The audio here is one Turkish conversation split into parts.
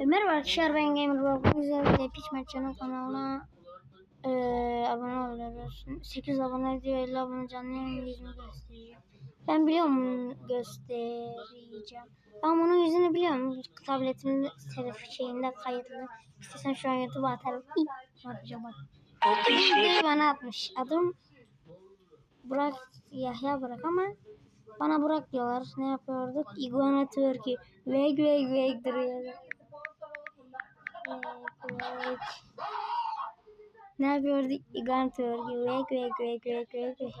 E, Merhaba arkadaşlar ben Gamer Rob. Güzel Piç Mertcan'ın kanalına e, abone oluyoruz. 8 abone diyor 50 abone canlı yayın yüzünü göstereceğim. Ben biliyorum göstereceğim. Ben bunun yüzünü biliyorum. Tabletimin telefon şeyinde kayıtlı. İstesen şu an YouTube'a atarım. İyi. Atacağım bak. Videoyu bana atmış. Adım Burak Yahya Burak ama bana Burak diyorlar. Ne yapıyorduk? Iguana Turkey. Veg veg veg veg. Ne yapıyorduk? Iguana Turkey. Veg veg veg veg veg veg.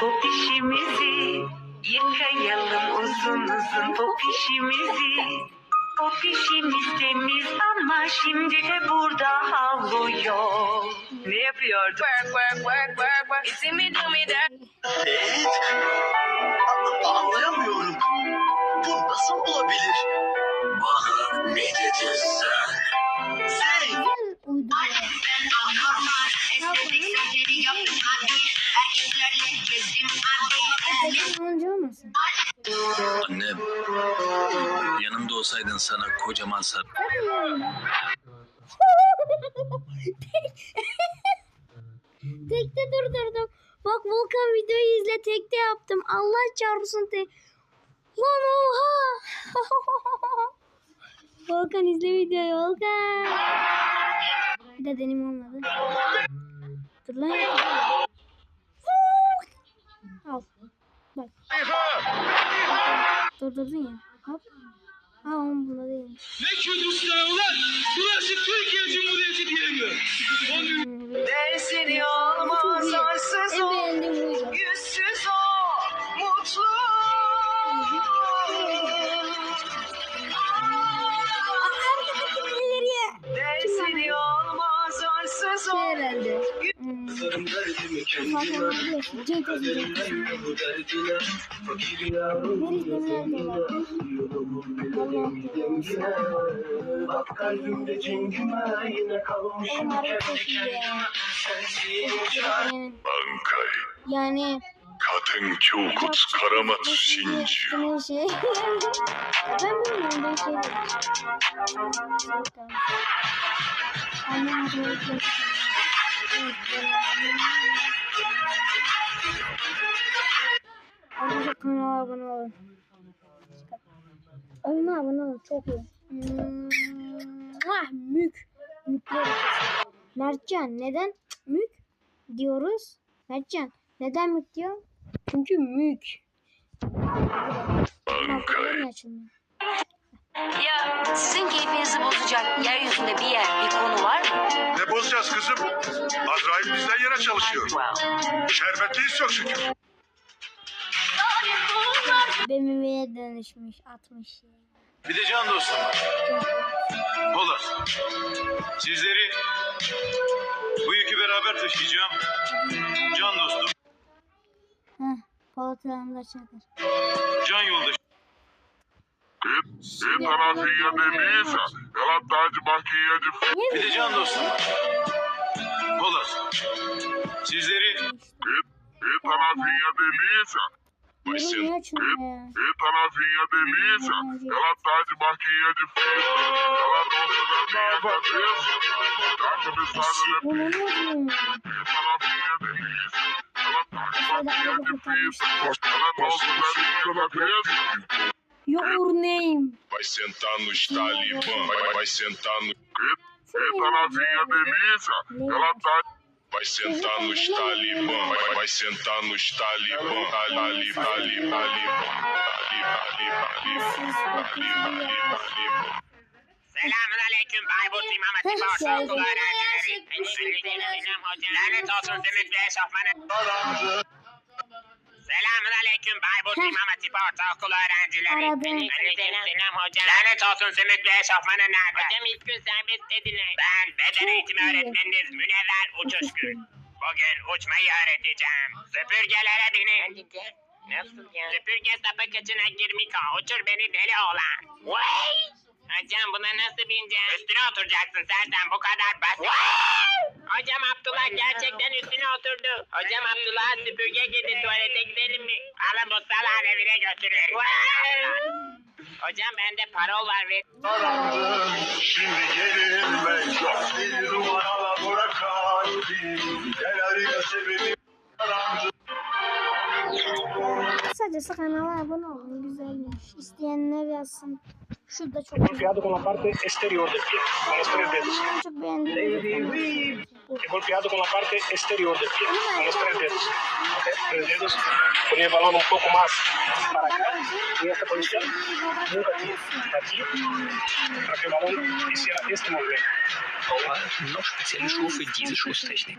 Popişimizi yıkayalım uzun uzun popişimizi. Popişimiz temiz ama şimdi de burada havlıyor. Ne yapıyordu? work, work, work, work, work. You see me do me that. Evet. A- Anlayamıyorum. Bu nasıl olabilir? Bana ne dedin sen? Hey! Uyduruyor. Olsaydın sana kocaman sar... Tekte durdurdum. Bak Volkan videoyu izle tekte yaptım. Allah çarpsın te. Lan oha. Volkan izle videoyu Volkan. Bir de benim olmadı. Dur lan. Al. Bak. Durdurdun ya. Hop. Ha oğlum bunda değilmiş. Ne Kürdistan ulan? Burası Türkiye Cumhuriyeti diyemiyor. Dersini olmaz arsız buydu. Yüzsüz ol. Mutlu. Bak kalbimde cengime yine kalmışım kendi ya. Sensiz Yani, yani Kadın Kyokuts Karamatsu Shinji. Şey. ben bilmiyorum ben şey Annem böyle şey Evet. Arkadaşlar kanala abone olun. Oyuna abone olun çok iyi. Hmm, ah, mük. Mükler. Mertcan neden mük diyoruz? Mertcan neden mük diyor? Çünkü mük. Markaların açılmıyor. Ya sizin keyfinizi bozacak yeryüzünde bir yer, bir konu var mı? Ne bozacağız kızım? Azrail bizden yana çalışıyor. Şerbetliyiz çok şükür. BMW'ye dönüşmüş 60 ya. Bir de can dostum. Polat. Sizleri bu yükü beraber taşıyacağım. Can dostum, Heh, Polat Alemdar Çakır. can yoldaşım. E ela tá de barquinha de Niye Bir de can dostum. Polat. Sizleri hep, hep delícia. Eita Pois delícia, hep, hep. Ela tá de barquinha de frio. Ela dança na minha cabeça. Tá cabeçada na Eita Hep anavinha delícia, Ela tá de barquinha de frio. Ela dança na minha cabeça. Your name. Vai sentar no talibã. Vai, vai sentar no... Eita, delícia! Ela tá. Vai sentar nos talibã, vai, vai sentar nos talibã, talibã, talibã, talibã, talibã, talibã. Selamun aleyküm Bayburt İmam Hatip Asıl Kulağı Öğrencileri. Lanet olsun Ümit ve Eşofman'a. Selamun aleyküm Bayburt Heh. İmam Hatip Ortaokulu öğrencileri. Aradım. Aleyküm selam hocam. Lanet olsun zümrütlü eşofmanı nerede? Hocam ilk gün serbest dediler. Ben beden eğitimi öğretmeniniz Münevver Uçuşgül. Bugün uçmayı öğreteceğim. Süpürgelere binin. Nasıl ya? Süpürge girmiş o. Uçur beni deli oğlan. Vay! Hocam buna nasıl bineceğim? Üstüne oturacaksın Serden bu kadar basit. Hocam Abdullah gerçekten üstüne oturdu. Hocam Abdullah süpürge girdi tuvalete gidelim mi? Alın bu salağın evine götürün. Hocam bende parol var ve şimdi gerilmek yok. Bir numaralar bırakan Gel araya sebebi karandı. Kısacası kanala abone olun. İsteyenler yazsın. Şurada çok güzel. Golpeado con la parte exterior del pie, con los tres dedos. Ben çok beğendim. He golpeado con la parte exterior del pie, con los tres dedos. Ok, tres dedos. Ponía el balón un poco más para acá, en esta posición. Nunca aquí, aquí, para que el balón hiciera este movimiento. Aua, noch spezielle Schuhe für diese Schusstechnik.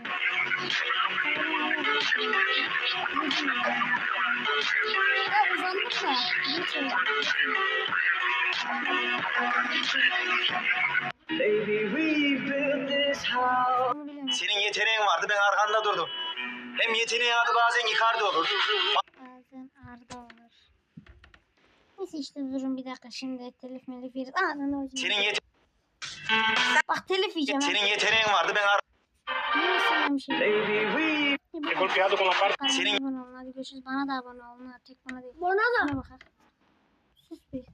Senin yeteneğin vardı ben arkanda durdum. Hem yeteneğin adı bazen Icardi olur. Bazen arda olur. Neyse işte durun bir dakika şimdi telif melif yeriz. Aa. Senin yete Bak telif yiyeceğim. senin yeteneğin vardı ben ar-? He golpeado con la parte Kanala Senin- abone olun. Hadi görüşürüz. Bana da abone olun. Ha, tek bana değil. Bana da. Bakar. Sus bir.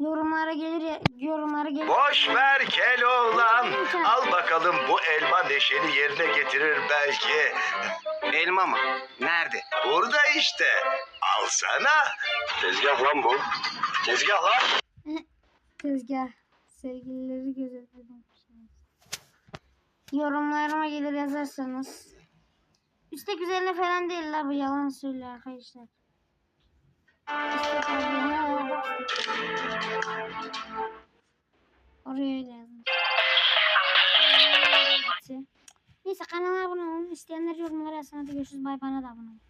Yorumlara gelir ya. Yorumlara gelir. Boş ver Keloğlan. Al bakalım bu elma neşeni yerine getirir belki. Elma mı? Nerede? Burada işte. Alsana. Tezgah lan bu. Tezgah lan. Tezgah. Sevgilileri gözetledim. Yorumlarıma gelir yazarsanız. Üstek üzerine falan değil la bu yalan söylüyor arkadaşlar. Oraya öyle yazmış. Neyse kanala abone olun. İsteyenler yorumlara yazsın. Hadi görüşürüz. Bay bana da abone olun.